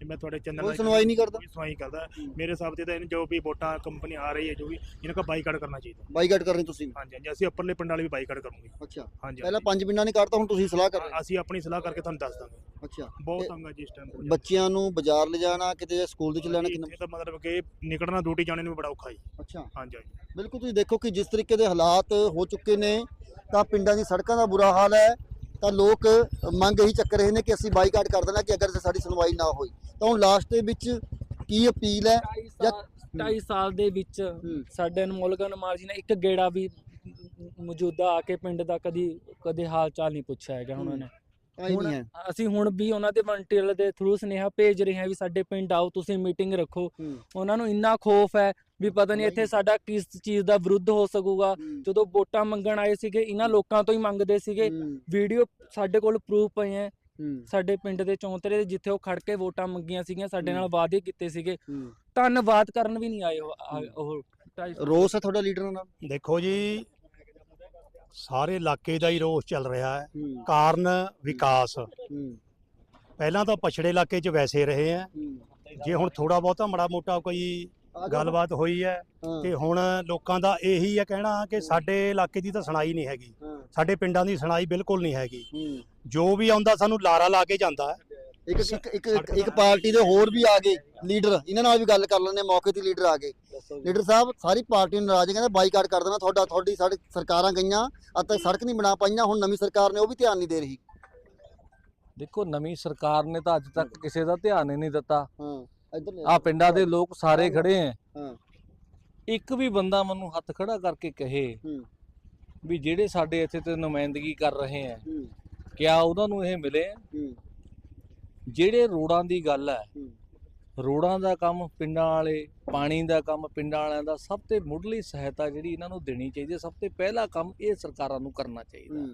ਇਹ ਮੈਂ ਤੁਹਾਡੇ ਚੈਨਲ ਕੋਈ ਸੁਣਵਾਈ ਨਹੀਂ ਕਰਦਾ? ਸੁਣਵਾਈ ਕਰਦਾ। ਹੂੰ। ਮੇਰੇ ਹਿਸਾਬ ਤੇ ਤਾਂ ਇਹਨੂੰ ਜੋ ਵੀ ਵੋਟਾਂ ਕੰਪਨੀ ਆ ਰਹੀ ਹੈ ਜੋ ਵੀ ਇਹਨਾਂ ਦਾ ਬਾਈਕਾਟ ਕਰਨਾ ਚਾਹੀਦਾ। ਬਾਈਕਾਟ ਕਰ ਰਹੇ ਤੁਸੀਂ? ਹਾਂਜੀ ਹਾਂਜੀ ਅਸੀਂ ਉੱਪਰਲੇ ਪਿੰਡ ਵਾਲੇ ਵੀ ਬਾਈਕਾਟ ਕਰੂਗੇ। ਅੱਛਾ। ਹਾਂਜੀ ਪਹਿਲਾਂ ਪੰਜ ਪਿੰਡਾਂ ਨੇ ਕਰਤਾ ਹੁਣ ਤੁਸੀਂ ਸਲਾਹ ਕਰ। ਅਸੀਂ ਆਪਣੀ ਸਲਾਹ ਕਰਕੇ ਤੁਹਾਨੂੰ ਦੱਸ ਦਾਂਗੇ। ਹੋ। ਅੱਛਾ। ਬਹੁਤ ਤੰਗ ਆ ਜੀ ਇਸ ਟਾਈਮ ਬੱਚਿਆਂ ਨੂੰ ਬਾਜ਼ਾਰ ਲਿਜਾਣਾ ਕਿਤੇ ਸਕੂਲ ਦੇ ਚ ਲੈਣਾ ਕਿੰਨਾ ਤਾਂ ਮਤਲਬ ਕਿ ਨਿਕਲਣਾ ਡਿਊਟੀ ਜਾਣੇ ਨੂੰ ਬੜਾ ਔਖਾ ਜੀ। ਅੱਛਾ। ਹਾਂਜੀ ਹਾਂਜੀ। ਬਿਲਕੁਲ ਤੁਸੀਂ ਦੇਖੋ ਕਿ ਜਿਸ ਤਰੀਕੇ ਦੇ ਹਾਲਾਤ ਹੋ ਚੁੱਕੇ ਨੇ ਤਾਂ ਪਿੰਡਾਂ ਦੀ ਸੜਕਾਂ ਦਾ ਬੁਰਾ ਹਾਲ ਹੈ ਤਾਂ ਲੋਕ ਮੰਗ ਇਹੀ ਚੱਕ ਰਹੇ ਨੇ ਕਿ ਅਸੀਂ ਬਾਈਕਾਟ ਕਰ ਦੇਣਾ ਕਿ ਅਗਰ ਸਾਡੀ ਸੁਣਵਾਈ ਨਾ ਹੋਈ। ਤਾਂ ਹੁਣ ਲਾਸਟ ਦੇ ਵਿੱਚ ਕੀ ਅਪੀਲ ਹੈ? 2.5 ਸਾਲ 2.5 ਸਾਲ ਦੇ ਵਿੱਚ ਸਾਡੇ ਅਨਮੋਲ ਗਗਨ ਮਾਲ ਜੀ ਨੇ ਇੱਕ ਗੇੜਾ ਵੀ ਮੌਜੂਦਾ ਆ ਕੇ ਪਿੰਡ ਦਾ ਕਦੀ ਕਦੇ ਹਾਲ ਚਾਲ ਨਹੀਂ ਪੁੱਛਿਆ ਹੈਗਾ ਉਹਨਾਂ ਨੇ। ਆਈ ਹੁਣ ਨਹੀਂ ਹੈ ਅਸੀਂ ਹੁਣ ਵੀ ਉਹਨਾਂ ਦੇ ਵੰਟੀਅਰ ਦੇ ਥਰੂ ਸੁਨੇਹਾ ਭੇਜ ਰਹੇ ਹਾਂ ਵੀ ਸਾਡੇ ਪਿੰਡ ਆਓ ਤੁਸੀਂ ਮੀਟਿੰਗ ਰੱਖੋ। ਹੂੰ। ਉਹਨਾਂ ਨੂੰ ਇੰਨਾ ਖੋਫ ਹੈ ਵੀ ਪਤਾ ਨਹੀਂ ਇੱਥੇ ਸਾਡਾ ਕਿਸ ਚੀਜ਼ ਦਾ ਵਿਰੁੱਧ ਹੋ ਸਕੂਗਾ। ਜਦੋਂ ਵੋਟਾਂ ਮੰਗਣ ਆਏ ਸੀਗੇ ਇਹਨਾਂ ਲੋਕਾਂ ਤੋਂ ਹੀ ਮੰਗਦੇ ਸੀਗੇ। ਹੂੰ, ਵੀਡੀਓ ਸਾਡੇ ਕੋਲ ਪ੍ਰੂਫ ਪਏ ਹੈ। ਹੂੰ, ਸਾਡੇ ਪਿੰਡ ਦੇ ਚੌਂਤਰੇ ਦੇ ਜਿੱਥੇ ਉਹ ਖੜ ਕੇ ਵੋਟਾਂ ਮੰਗੀਆਂ ਸੀਗੀਆਂ ਸਾਡੇ। ਨਾਲ ਵਾਅਦੇ ਕੀਤੇ ਸੀਗੇ। ਹੂੰ। ਧੰਨਵਾਦ ਕਰਨ ਵੀ ਨਹੀਂ ਆਏ ਉਹ ਆ-। ਰੋਸ ਹੈ ਤੁਹਾਡਾ ਲੀਡਰਾਂ ਨਾਲ ਦੇਖੋ ਜੀ ਸਾਰੇ ਇਲਾਕੇ ਦਾ ਹੀ ਰੋਸ ਚੱਲ ਰਿਹਾ ਹੈ। ਹੂੰ, ਕਾਰਨ ਵਿਕਾਸ। ਹੂੰ, ਪਹਿਲਾਂ ਤਾਂ ਪਛੜੇ ਇਲਾਕੇ 'ਚ ਵੈਸੇ ਰਹੇ ਆ ਜੇ ਹੁਣ ਥੋੜਾ ਬਹੁਤਾ ਮੜਾ ਮੋਟਾ ਕੋਈ ਗੱਲਬਾਤ ਹੋਈ ਹੈ ਹਾਂ, ਤੇ ਹੁਣ ਲੋਕਾਂ ਦਾ ਇਹੀ ਹੈ ਕਹਿਣਾ ਕਿ ਸਾਡੇ ਇਲਾਕੇ ਦੀ ਤਾਂ ਸੁਣਾਈ ਨਹੀਂ ਹੈਗੀ। ਹਾਂ, ਸਾਡੇ ਪਿੰਡਾਂ ਦੀ ਸੁਣਾਈ ਬਿਲਕੁਲ ਨਹੀਂ ਹੈਗੀ। ਹੂੰ। ਜੋ ਵੀ ਆਉਂਦਾ ਸਾਨੂੰ ਲਾਰਾ ਲਾ ਕੇ ਜਾਂਦਾ ਹੈ। ਇੱਕ ਇੱਕ ਇੱਕ ਇੱਕ- ਪਾਰਟੀ ਦੇ ਹੋਰ ਵੀ ਆ ਗਏ ਲੀਡਰ ਇਹਨਾਂ ਨਾਲ ਵੀ ਗੱਲ ਕਰ ਹਾਂ, ਮੌਕੇ ਤੇ ਲੀਡਰ ਆ ਗਏ। ਲੀਡਰ ਸਾਹਿਬ ਸਾਰੀ ਪਾਰਟੀ ਨੂੰ ਨਾਰਾਜ਼ ਕਹਿੰਦੇ ਬਾਈਕਾਟ ਕਰ ਦੇਣਾ ਤੁਹਾਡਾ ਤੁਹਾਡੀ ਸਾਡੀ ਸਰਕਾਰਾਂ ਗਈਆਂ ਅੱਜ ਤੱਕ ਸੜਕ ਨਹੀਂ ਬਣਾ ਪਾਈਆਂ ਹੁਣ ਨਵੀਂ ਸਰਕਾਰ ਨੇ ਉਹ ਵੀ ਧਿਆਨ ਨਹੀਂ ਦੇ ਰਹੀ। ਦੇਖੋ ਨਵੀਂ ਸਰਕਾਰ ਨੇ ਤਾਂ ਅੱਜ ਤੱਕ ਕਿਸੇ ਦਾ ਧਿਆਨ ਹੀ ਨਹੀਂ ਦਿੱਤਾ। ਆ ਪਿੰਡਾਂ ਦੇ ਲੋਕ ਸਾਰੇ ਖੜੇ ਐ। ਇੱਕ ਵੀ ਬੰਦਾ ਮੈਨੂੰ ਹੱਥ ਖੜਾ ਕਰਕੇ ਕਹੇ। ਵੀ ਜਿਹੜੇ ਸਾਡੇ ਇੱਥੇ ਤੇ ਨੁਮਾਇੰਦਗੀ ਕਰ ਰਹੇ ਐ ਕਿਆ ਉਹਨਾਂ ਨੂੰ ਇਹ ਮਿਲੇ? ਜਿਹੜੇ ਰੋਡਾਂ ਦੀ ਗੱਲ ਹੈ। ਰੋਡਾਂ ਦਾ ਕੰਮ ਪਿੰਡਾਂ ਵਾਲੇ ਪਾਣੀ ਦਾ ਕੰਮ ਪਿੰਡਾਂ ਵਾਲਿਆਂ ਦਾ ਸਭ ਤੋਂ ਮੁੱਢਲੀ ਸਹਾਇਤਾ ਜਿਹੜੀ ਇਹਨਾਂ ਨੂੰ ਦੇਣੀ ਚਾਹੀਦੀ ਹੈ ਸਭ ਤੋਂ ਪਹਿਲਾ ਕੰਮ ਇਹ ਸਰਕਾਰਾਂ ਨੂੰ ਕਰਨਾ ਚਾਹੀਦਾ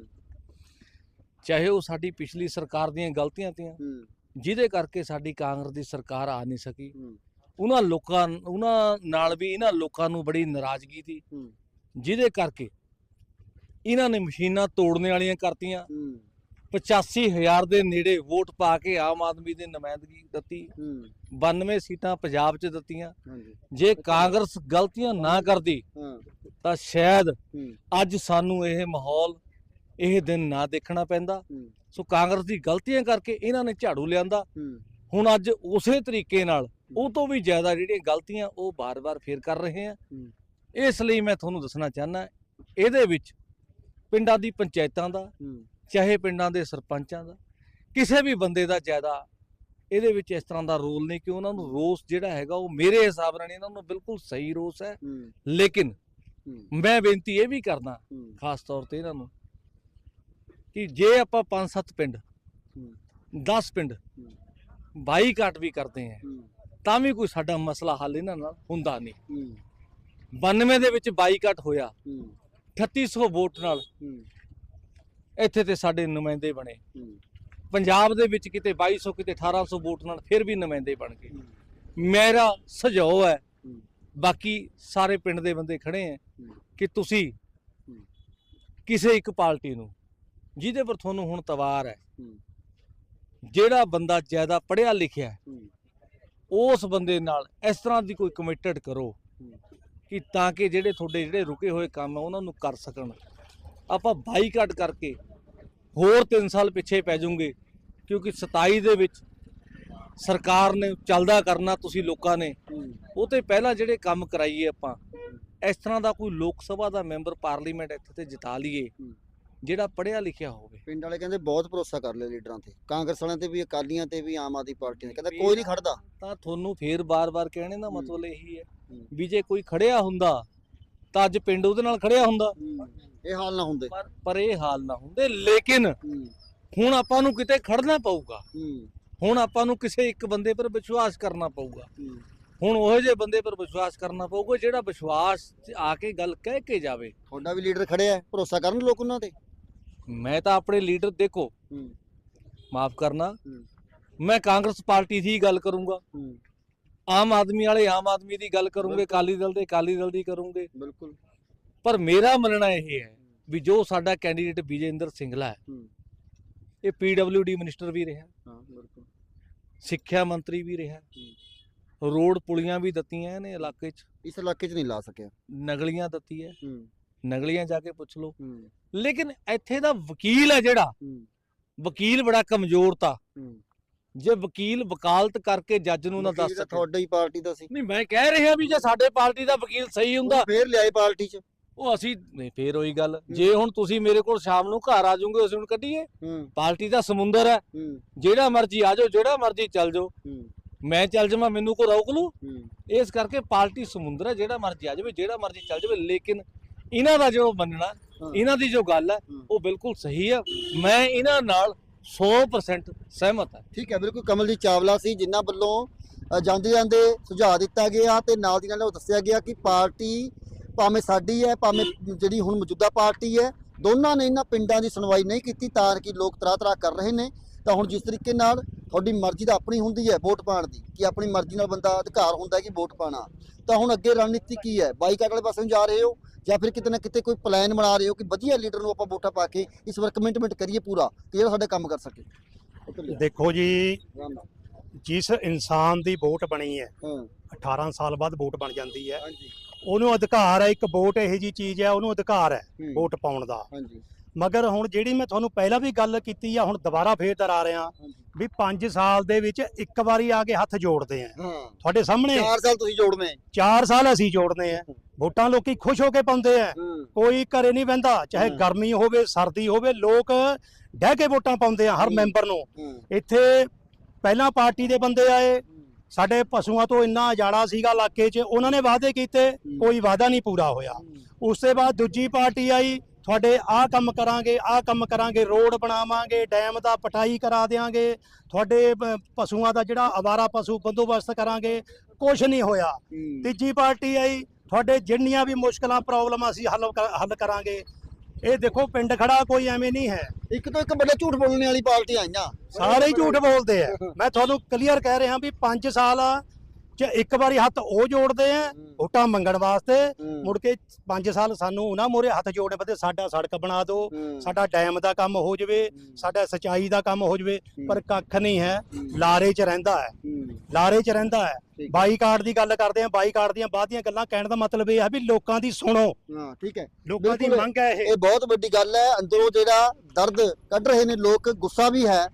ਚਾਹੇ ਉਹ ਸਾਡੀ ਪਿਛਲੀ ਸਰਕਾਰ ਦੀਆਂ ਗਲਤੀਆਂ ਤੀਆਂ ਜਿਹਦੇ ਕਰਕੇ ਸਾਡੀ ਕਾਂਗਰਸ ਦੀ ਸਰਕਾਰ ਆ ਨਹੀਂ ਸਕੀ। ਉਹਨਾਂ ਲੋਕਾਂ ਉਹਨਾਂ ਨਾਲ ਵੀ ਇਹਨਾਂ ਲੋਕਾਂ ਨੂੰ ਬੜੀ ਨਾਰਾਜ਼ਗੀ ਸੀ। ਜਿਹਦੇ ਕਰਕੇ ਇਹਨਾਂ ਨੇ ਮਸ਼ੀਨਾਂ ਤੋੜਨੇ ਵਾਲੀਆਂ ਕਰਤੀਆਂ। 85000 ਦੇ ਨੇੜੇ ਵੋਟ ਪਾ ਕੇ ਆਮ ਆਦਮੀ ਦੀ ਨੁਮਾਇੰਦਗੀ ਦਿੱਤੀ। ਹੂੰ, 92 ਸੀਟਾਂ ਪੰਜਾਬ 'ਚ ਦਿੱਤੀਆਂ। ਜੇ ਕਾਂਗਰਸ ਗਲਤੀਆਂ ਨਾ ਕਰਦੀ ਤਾਂ ਸ਼ਾਇਦ ਅੱਜ ਸਾਨੂੰ ਇਹ ਮਾਹੌਲ ਇਹ ਦਿਨ ਨਾ ਦੇਖਣਾ ਪੈਂਦਾ। ਸੋ ਕਾਂਗਰਸ ਦੀ ਗਲਤੀਆਂ ਕਰਕੇ ਇਹਨਾਂ ਨੇ ਝਾੜੂ ਲਿਆਂਦਾ। ਹੁਣ ਅੱਜ ਉਸੇ ਤਰੀਕੇ ਨਾਲ ਉਹ ਤੋਂ ਵੀ ਜ਼ਿਆਦਾ ਜਿਹੜੀਆਂ ਗਲਤੀਆਂ ਉਹ ਬਾਰ-ਬਾਰ ਫੇਰ ਕਰ ਰਹੇ ਆ। ਇਸ ਲਈ ਮੈਂ ਤੁਹਾਨੂੰ ਦੱਸਣਾ ਚਾਹਨਾ ਇਹਦੇ ਵਿੱਚ ਪਿੰਡਾਂ ਦੀ ਪੰਚਾਇਤਾਂ ਦਾ ਚਾਹੇ ਪਿੰਡਾਂ ਦੇ ਸਰਪੰਚਾਂ ਦਾ ਕਿਸੇ ਵੀ ਬੰਦੇ ਦਾ ਜ਼ਿਆਦਾ ਇਹਦੇ ਵਿੱਚ ਇਸ ਤਰ੍ਹਾਂ ਦਾ ਰੋਲ ਨਹੀਂ ਕਿ ਉਹਨਾਂ ਨੂੰ ਰੋਸ ਜਿਹੜਾ ਹੈਗਾ ਉਹ ਮੇਰੇ ਹਿਸਾਬ ਨਾਲ ਇਹਨਾਂ ਨੂੰ ਬਿਲਕੁਲ ਸਹੀ ਰੋਸ ਹੈ। ਲੇਕਿਨ ਮੈਂ ਬੇਨਤੀ ਇਹ ਵੀ ਕਰਦਾ ਖਾਸ ਤੌਰ ਤੇ ਇਹਨਾਂ ਨੂੰ ਕਿ ਜੇ ਆਪਾਂ 5-7 ਪਿੰਡ ਹੂੰ। 10 ਪਿੰਡ ਬਾਈਕਾਟ ਵੀ ਕਰਦੇ ਆ ਤਾਂ ਵੀ ਕੋਈ ਸਾਡਾ ਮਸਲਾ ਹੱਲ ਇਹਨਾਂ ਨਾਲ ਹੁੰਦਾ ਨਹੀਂ। ਹੂੰ, 92 ਦੇ ਵਿੱਚ ਬਾਈਕਾਟ ਹੋਇਆ ਹੂੰ, 3800 ਵੋਟ ਨਾਲ ਇੱਥੇ ਤੇ ਸਾਡੇ ਨੁਮਾਇੰਦੇ ਬਣੇ ਪੰਜਾਬ ਦੇ ਵਿੱਚ ਕਿਤੇ 2200 ਕਿਤੇ 1800 ਵੋਟ ਨਾਲ ਫਿਰ ਵੀ ਨੁਮਾਇੰਦੇ ਬਣ ਗਏ। ਮੇਰਾ ਸੁਝਾਅ ਹੈ। ਬਾਕੀ ਸਾਰੇ ਪਿੰਡ ਦੇ ਬੰਦੇ ਖੜੇ ਹੂੰ। ਕਿ ਤੁਸੀਂ। ਕਿਸੇ ਇੱਕ ਪਾਰਟੀ ਨੂੰ ਜਿਹਦੇ ਪਰ ਤੁਹਾਨੂੰ ਹੁਣ ਤਵਾਰ ਹੈ। ਜਿਹੜਾ ਬੰਦਾ ਜ਼ਿਆਦਾ ਪੜ੍ਹਿਆ ਲਿਖਿਆ। ਉਸ ਬੰਦੇ ਨਾਲ ਇਸ ਤਰ੍ਹਾਂ ਦੀ ਕੋਈ ਕਮਿਟਡ ਕਰੋ। ਕਿ ਤਾਂ ਕਿ ਜਿਹੜੇ ਤੁਹਾਡੇ ਜਿਹੜੇ ਰੁਕੇ ਹੋਏ ਕੰਮ ਆ ਉਹਨਾਂ ਨੂੰ ਕਰ ਸਕਣ ਆਪਾਂ ਬਾਈਕਾਟ ਕਰਕੇ ਹੋਰ 3 ਸਾਲ ਪਿੱਛੇ ਪੈ ਜਾਵਾਂਗੇ ਕਿਉਂਕਿ 27 ਦੇ ਵਿੱਚ ਸਰਕਾਰ ਨੇ ਚੱਲਦਾ ਕਰਨਾ ਤੁਸੀਂ ਲੋਕਾਂ ਨੇ। ਉਹ ਤੇ ਪਹਿਲਾਂ ਜਿਹੜੇ ਕੰਮ ਕਰਾਈਏ ਆਪਾਂ ਇਸ ਤਰ੍ਹਾਂ ਦਾ ਕੋਈ ਲੋਕ ਸਭਾ ਦਾ ਮੈਂਬਰ ਪਾਰਲੀਮੈਂਟ ਇੱਥੇ ਤੇ ਜਿਤਾ ਲਈਏ। ਜਿਹੜਾ ਪੜ੍ਹਿਆ ਲਿਖਿਆ ਹੋਵੇ ਪਿੰਡ ਵਾਲੇ ਕਹਿੰਦੇ ਬਹੁਤ ਭਰੋਸਾ ਕਰ ਲਿਆ ਲੀਡਰਾਂ ਤੇ ਕਾਂਗਰਸ ਵਾਲਿਆਂ ਤੇ ਵੀ ਅਕਾਲੀਆਂ ਤੇ ਵੀ ਆਮ ਆਦਮੀ ਪਾਰਟੀ ਨੇ ਕਹਿੰਦਾ ਕੋਈ ਨਹੀਂ ਖੜਦਾ ਤਾਂ ਤੁਹਾਨੂੰ ਫੇਰ ਬਾਰ-ਬਾਰ ਕਹਿਣੇ ਦਾ। ਮਤਲਬ ਇਹੀ ਹੂੰ। ਵੀ ਜੇ ਕੋਈ ਖੜਿਆ ਹੁੰਦਾ ਤਾਂ ਅੱਜ ਪਿੰਡ ਉਹਦੇ ਨਾਲ ਖੜਿਆ ਹੁੰਦਾ ਇਹ ਹਾਲ ਨਾ ਹੁੰਦੇ। ਪਰ ਪਰ ਇਹ ਹਾਲ ਨਾ ਹੁੰਦੇ। ਲੇਕਿਨ ਹੁਣ ਆਪਾਂ ਨੂੰ ਕਿਤੇ ਖੜਨਾ ਪਊਗਾ। ਹੁਣ ਆਪਾਂ ਨੂੰ ਕਿਸੇ ਇੱਕ ਬੰਦੇ ਪਰ ਵਿਸ਼ਵਾਸ ਕਰਨਾ ਪਊਗਾ। ਹੁਣ ਉਹੋ ਜਿਹੇ ਬੰਦੇ ਪਰ ਵਿਸ਼ਵਾਸ ਕਰਨਾ ਪਊਗਾ ਜਿਹੜਾ ਵਿਸ਼ਵਾਸ ਆ ਕੇ ਗੱਲ ਕਹਿ ਕੇ ਜਾਵੇ। ਤੁਹਾਡਾ ਵੀ ਲੀਡਰ ਖੜਿਆ ਹੈ। ਭਰੋਸਾ ਕਰਨ ਲੋਕ ਉਹਨਾਂ ਤੇ? ਮੈਂ ਤਾਂ ਆਪਣੇ ਲੀਡਰ ਦੇਖੋ। ਮਾਫ ਕਰਨਾ। ਮੈਂ ਕਾਂਗਰਸ ਪਾਰਟੀ ਦੀ ਗੱਲ ਕਰੂੰਗਾ। ਆਮ ਆਦਮੀ ਵਾਲੇ ਆਮ ਆਦਮੀ ਦੀ ਗੱਲ ਕਰੂੰਗੇ। ਅਕਾਲੀ ਦਲ ਦੇ ਅਕਾਲੀ ਦਲ ਦੀ ਕਰੂੰਗੇ। ਬਿਲਕੁਲ। ਪਰ ਮੇਰਾ ਮੰਨਣਾ ਇਹ ਹੈ ਵੀ ਜੋ ਸਾਡਾ ਕੈਂਡੀਡੇਟ ਵਿਜੇਂਦਰ ਸਿੰਗਲਾ ਹੈ। ਇਹ ਪੀਡਬਲਯੂਡੀ ਮਿਨਿਸਟਰ ਵੀ ਰਿਹਾ ਹਾਂ ਬਿਲਕੁਲ। ਸਿੱਖਿਆ ਮੰਤਰੀ ਵੀ ਰਿਹਾ ਰੋਡ ਪੁਲੀਆਂ ਵੀ ਦਿੱਤੀਆਂ ਨੇ ਇਲਾਕੇ 'ਚ। ਇਸ ਇਲਾਕੇ 'ਚ ਨਹੀਂ ਲਾ ਸਕਿਆ। ਨਗਲੀਆਂ ਦਿੱਤੀ ਹੈ। ਨਗਲੀਆਂ ਜਾ ਕੇ ਪੁੱਛ ਲਓ। ਹੂੰ, ਲੇਕਿਨ ਇੱਥੇ ਦਾ ਵਕੀਲ ਹੈ ਜਿਹੜਾ ਵਕੀਲ ਬੜਾ ਕਮਜ਼ੋਰ ਤਾ। ਜੇ ਵਕੀਲ ਵਕਾਲਤ ਕਰਕੇ ਜੱਜ ਨੂੰ ਨਾ ਦੱਸ ਸਕੇ। ਤੁਹਾਡਾ ਪਾਰਟੀ ਦਾ ਸੀ। ਨਹੀਂ ਮੈਂ ਕਹਿ ਰਿਹਾ ਵੀ ਜੇ ਸਾਡੇ ਪਾਰਟੀ ਦਾ ਵਕੀਲ ਸਹੀ ਹੁੰਦਾ ਫੇਰ ਲਿਆਏ ਪਾਰਟੀ 'ਚ। ਉਹ ਅਸੀਂ ਨਹੀਂ ਫੇਰ ਉਹੀ ਗੱਲ। ਜੇ ਹੁਣ ਤੁਸੀਂ ਮੇਰੇ ਕੋਲ ਸ਼ਾਮ ਨੂੰ ਘਰ ਆ ਜਾਓਗੇ ਅਸੀਂ ਹੁਣ ਕੱਢੀਏ। ਪਾਰਟੀ ਦਾ ਸਮੁੰਦਰ ਹੈ। ਜਿਹੜਾ ਮਰਜ਼ੀ ਆ ਜਾਓ ਜਿਹੜਾ ਮਰਜ਼ੀ ਚੱਲ ਜਾਓ। ਮੈਂ ਚੱਲ ਜਾਵਾਂ ਮੈਨੂੰ ਕੋ ਰੋਕ ਲੂ? ਇਸ ਕਰਕੇ ਪਾਰਟੀ ਸਮੁੰਦਰ ਹੈ ਜਿਹੜਾ ਮਰਜ਼ੀ ਆ ਜਾਵੇ ਜਿਹੜਾ ਮਰਜ਼ੀ ਚੱਲ ਜਾਵੇ। ਲੇਕਿਨ ਇਹਨਾਂ ਦਾ ਜੋ ਮੰਨਣਾ। ਇਹਨਾਂ ਦੀ ਜੋ ਗੱਲ ਹੈ। ਉਹ ਬਿਲਕੁਲ ਸਹੀ ਹੈ। ਮੈਂ ਇਹਨਾਂ ਨਾਲ 100% ਸਹਿਮਤ ਹਾਂ। ਠੀਕ ਹੈ ਬਿਲਕੁਲ ਕਮਲਜੀਤ ਚਾਵਲਾ ਸੀ ਜਿਨ੍ਹਾਂ ਵੱਲੋਂ ਜਾਂਦੇ ਜਾਂਦੇ ਸੁਝਾਅ ਦਿੱਤਾ ਗਿਆ ਤੇ ਨਾਲ ਦੀ ਨਾਲ ਉਹ ਦੱਸਿਆ ਗਿਆ ਕਿ ਪਾਰਟੀ ਭਾਵੇਂ ਸਾਡੀ ਹੈ ਭਾਵੇਂ ਜਿਹੜੀ ਹੁਣ ਮੌਜੂਦਾ ਪਾਰਟੀ ਹੈ ਦੋਨਾਂ ਨੇ ਇਹਨਾਂ ਪਿੰਡਾਂ ਦੀ ਸੁਣਵਾਈ ਨਹੀਂ ਕੀਤੀ ਤਾਂ ਕਿ ਲੋਕ ਤਰਾ ਤਰਾ ਕਰ ਰਹੇ ਨੇ। ਤਾਂ ਹੁਣ ਜਿਸ ਤਰੀਕੇ ਨਾਲ ਤੁਹਾਡੀ ਮਰਜ਼ੀ ਤਾਂ ਆਪਣੀ ਹੁੰਦੀ ਹੈ ਵੋਟ ਪਾਉਣ ਦੀ ਕਿ ਆਪਣੀ ਮਰਜ਼ੀ ਨਾਲ ਬੰਦਾ ਅਧਿਕਾਰ ਹੁੰਦਾ ਹੈ ਕਿ ਵੋਟ ਪਾਣਾ ਤਾਂ ਹੁਣ ਅੱਗੇ ਰਣਨੀਤੀ ਕੀ ਹੈ? ਬਾਈਕਾਟ ਵਾਲੇ ਪਾਸੇ ਨੂੰ ਜਾ ਰਹੇ ਹੋ ਜਾਂ ਫਿਰ ਕਿਤੇ ਨਾ ਕਿਤੇ ਕੋਈ ਪਲਾਨ ਬਣਾ ਰਹੇ ਹੋ ਕਿ ਵਧੀਆ ਲੀਡਰ ਨੂੰ ਆਪਾਂ ਵੋਟਾਂ ਪਾ ਕੇ ਇਸ ਵਾਰ ਕਮਿਟਮੈਂਟ ਕਰੀਏ ਪੂਰਾ ਕਿ ਜਿਹੜਾ ਸਾਡੇ ਕੰਮ ਕਰ ਸਕੇ। ਦੇਖੋ ਜੀ। ਜਿਸ ਇਨਸਾਨ ਦੀ ਵੋਟ ਬਣੀ ਹੈ ਹਾਂ। 18 ਸਾਲ ਬਾਅਦ ਵੋਟ ਬਣ ਜਾਂਦੀ ਹੈ। ਹਾਂਜੀ। ਉਹਨੂੰ ਅਧਿਕਾਰ ਹੈ ਇੱਕ ਵੋਟ ਇਹੋ ਜੀ ਚੀਜ਼ ਹੈ ਉਹਨੂੰ ਅਧਿਕਾਰ ਹੈ ਵੋਟ ਪਾਉਣ ਦਾ। ਹਾਂਜੀ। ਮਗਰ ਹੁਣ ਜਿਹੜੀ ਮੈਂ ਤੁਹਾਨੂੰ ਪਹਿਲਾਂ ਵੀ ਗੱਲ ਕੀਤੀ ਆ ਹੁਣ ਦੁਬਾਰਾ ਫੇਰ ਦਰਾ ਰਿਹਾ। ਵੀ 5 ਸਾਲ ਦੇ ਵਿੱਚ ਇੱਕ ਵਾਰੀ ਆ ਕੇ ਹੱਥ ਜੋੜਦੇ ਆ। ਤੁਹਾਡੇ ਸਾਹਮਣੇ 4 ਸਾਲ ਤੁਸੀਂ ਜੋੜਨੇ। 4 ਸਾਲ ਅਸੀਂ ਜੋੜਨੇ ਆ। ਵੋਟਾਂ ਲੋਕੀ ਖੁਸ਼ ਹੋ ਕੇ ਪਾਉਂਦੇ ਆ। ਕੋਈ ਘਰੇ ਨਹੀਂ ਬਹਿੰਦਾ ਚਾਹੇ। ਗਰਮੀ ਹੋਵੇ ਸਰਦੀ ਹੋਵੇ ਲੋਕ ਡਹਿ ਕੇ ਵੋਟਾਂ ਪਾਉਂਦੇ ਆ ਹਰ। ਮੈਂਬਰ ਨੂੰ। ਇੱਥੇ ਪਹਿਲਾਂ ਪਾਰਟੀ ਦੇ ਬੰਦੇ ਆਏ ਸਾਡੇ ਪਸ਼ੂਆਂ ਤੋਂ ਇੰਨਾ ਉਜਾੜਾ ਸੀਗਾ ਇਲਾਕੇ 'ਚ ਉਹਨਾਂ ਨੇ ਵਾਅਦੇ ਕੀਤੇ ਕੋਈ ਵਾਅਦਾ ਨਹੀਂ ਪੂਰਾ ਹੋਇਆ। ਉਸ ਤੋਂ ਬਾਅਦ ਦੂਜੀ ਪਾਰਟੀ ਆਈ ਤੁਹਾਡੇ ਆਹ ਕੰਮ ਕਰਾਂਗੇ ਆਹ ਕੰਮ ਕਰਾਂਗੇ ਰੋਡ ਬਣਾਵਾਂਗੇ ਡੈਮ ਦਾ ਪਟਾਈ ਕਰਾ ਦੇਾਂਗੇ ਤੁਹਾਡੇ ਪਸ਼ੂਆਂ ਦਾ ਜਿਹੜਾ ਅਵਾਰਾ ਪਸ਼ੂ ਬੰਦੋਬਸਤ ਕਰਾਂਗੇ ਕੁਝ ਨਹੀਂ ਹੋਇਆ। ਤੀਜੀ ਪਾਰਟੀ ਆਈ ਤੁਹਾਡੇ ਜਿੰਨੀਆਂ ਵੀ ਮੁਸ਼ਕਲਾਂ ਪ੍ਰੋਬਲਮਾਂ ਅਸੀਂ ਹੱਲ ਹੱਲ ਕਰਾਂਗੇ ਇਹ ਦੇਖੋ ਪਿੰਡ ਖੜਾ ਕੋਈ ਐਵੇਂ ਨਹੀਂ ਹੈ। ਇੱਕ ਤੋਂ ਇੱਕ ਵੱਡਾ ਝੂਠ ਬੋਲਣ ਵਾਲੀ ਪਾਰਟੀ ਆਈਆਂ ਸਾਰੇ ਹੀ ਝੂਠ ਬੋਲਦੇ ਆ। ਮੈਂ ਤੁਹਾਨੂੰ ਕਲੀਅਰ ਕਹਿ ਰਿਹਾ ਵੀ 5 ਸਾਲ ਚ ਇੱਕ ਵਾਰੀ ਹੱਥ ਉਹ ਜੋੜਦੇ ਆ ਵੋਟਾਂ ਮੰਗਣ ਵਾਸਤੇ ਮੁੜ ਕੇ 5 ਸਾਲ ਸਾਨੂੰ ਉਹਨਾਂ ਮੋਰੇ ਹੱਥ ਜੋੜਨੇ ਪਤੇ ਸਾਡਾ ਸੜਕ ਬਣਾ ਦਿਓ ਸਾਡਾ ਡੈਮ ਦਾ ਕੰਮ ਹੋ ਜਵੇ ਸਾਡਾ ਸਿੰਚਾਈ ਦਾ ਕੰਮ ਹੋ ਜਵੇ ਪਰ ਕੱਖ ਨਹੀਂ ਹੈ ਲਾਰੇ 'ਚ ਰਹਿੰਦਾ ਹੈ। ਲਾਰੇ 'ਚ ਰਹਿੰਦਾ ਹੈ। ਬਾਈਕਾਟ ਦੀ ਗੱਲ ਕਰਦੇ ਆ ਬਾਈਕਾਟ ਦੀਆਂ ਬਾਅਦ ਦੀਆਂ ਗੱਲਾਂ ਕਹਿਣ ਦਾ ਮਤਲਬ ਇਹ ਹੈ ਵੀ ਲੋਕਾਂ ਦੀ ਸੁਣੋ। ਹਾਂ ਠੀਕ ਹੈ। ਲੋਕਾਂ ਦੀ। ਮੰਗ ਹੈ ਇਹ। ਇਹ ਬਹੁਤ ਵੱਡੀ ਗੱਲ ਹੈ ਅੰਦਰੋਂ ਜਿਹੜਾ ਦਰਦ ਕੱਢ ਰਹੇ ਨੇ ਲੋਕ ਗੁੱਸਾ ਵੀ ਹੈ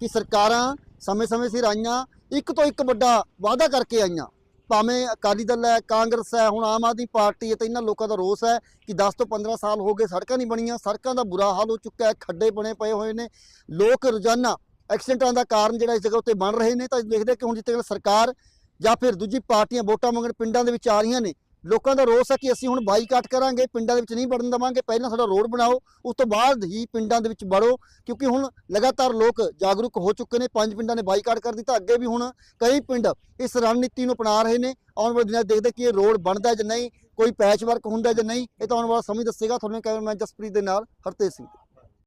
ਕਿ ਸਰਕਾਰਾਂ ਸਮੇਂ-ਸਮੇਂ ਸਿਰ ਆਈਆਂ ਇੱਕ ਤੋਂ ਇੱਕ ਵੱਡਾ ਵਾਅਦਾ ਕਰਕੇ ਆਈਆਂ। ਭਾਵੇਂ ਅਕਾਲੀ ਦਲ ਹੈ, ਕਾਂਗਰਸ ਹੈ, ਹੁਣ ਆਮ ਆਦਮੀ ਪਾਰਟੀ ਹੈ ਤੇ ਇਹਨਾਂ ਲੋਕਾਂ ਦਾ ਰੋਸ ਹੈ ਕਿ 10 ਤੋਂ 15 ਸਾਲ ਹੋ ਗਏ ਸੜਕਾਂ ਨਹੀਂ ਬਣੀਆਂ, ਸੜਕਾਂ ਦਾ ਬੁਰਾ ਹਾਲ ਹੋ ਚੁੱਕਾ ਹੈ, ਖੱਡੇ ਬਣੇ ਪਏ ਹੋਏ ਨੇ, ਲੋਕ ਰੋਜ਼ਾਨਾ ਐਕਸੀਡੈਂਟਾਂ ਦਾ ਕਾਰਨ ਜਿਹੜਾ ਇਸ ਜਗ੍ਹਾ ਉੱਤੇ ਬਣ ਰਹੇ ਨੇ, ਤਾਂ ਦੇਖਦੇ ਕਿ ਹੁਣ ਜਿੱਤੇ ਸਰਕਾਰ ਜਾਂ ਫਿਰ ਦੂਜੀ ਪਾਰਟੀਆਂ ਵੋਟਾਂ ਮੰਗਣ ਪਿੰਡਾਂ ਦੇ ਵਿੱਚ ਆ ਰਹੀਆਂ ਨੇ ਲੋਕਾਂ ਦਾ ਰੋਸ ਹੈ ਕਿ ਅਸੀਂ ਹੁਣ ਬਾਈਕਾਟ ਕਰਾਂਗੇ, ਪਿੰਡਾਂ ਦੇ ਵਿੱਚ ਨਹੀਂ ਵੜਨ ਦੇਵਾਂਗੇ, ਪਹਿਲਾਂ ਸਾਡਾ ਰੋਡ ਬਣਾਓ, ਉਸ ਤੋਂ ਬਾਅਦ ਹੀ ਪਿੰਡਾਂ ਦੇ ਵਿੱਚ ਵੜੋ, ਕਿਉਂਕਿ ਹੁਣ ਲਗਾਤਾਰ ਲੋਕ ਜਾਗਰੂਕ ਹੋ ਚੁੱਕੇ ਨੇ, ਪੰਜ ਪਿੰਡਾਂ ਨੇ ਬਾਈਕਾਟ ਕਰ ਦਿੱਤਾ, ਅੱਗੇ ਵੀ ਹੁਣ ਕਈ ਪਿੰਡ ਇਸ ਰਣਨੀਤੀ ਨੂੰ ਅਪਣਾ ਰਹੇ ਨੇ, ਆਉਣ ਵਾਲੇ ਦਿਨਾਂ 'ਚ ਦੇਖਦੇ ਕਿ ਇਹ ਰੋਡ ਬਣਦਾ ਜਾਂ ਨਹੀਂ, ਕੋਈ ਪੈਚ ਵਰਕ ਹੁੰਦਾ ਜਾਂ ਨਹੀਂ, ਇਹ ਤਾਂ ਆਉਣ ਵਾਲਾ ਸਮੇਂ ਦੱਸੇਗਾ ਤੁਹਾਨੂੰ ਕੈਮਰਾਮੈਨ ਜਸਪ੍ਰੀਤ ਦੇ ਨਾਲ ਹਰਤੇਜ ਸਿੰਘ।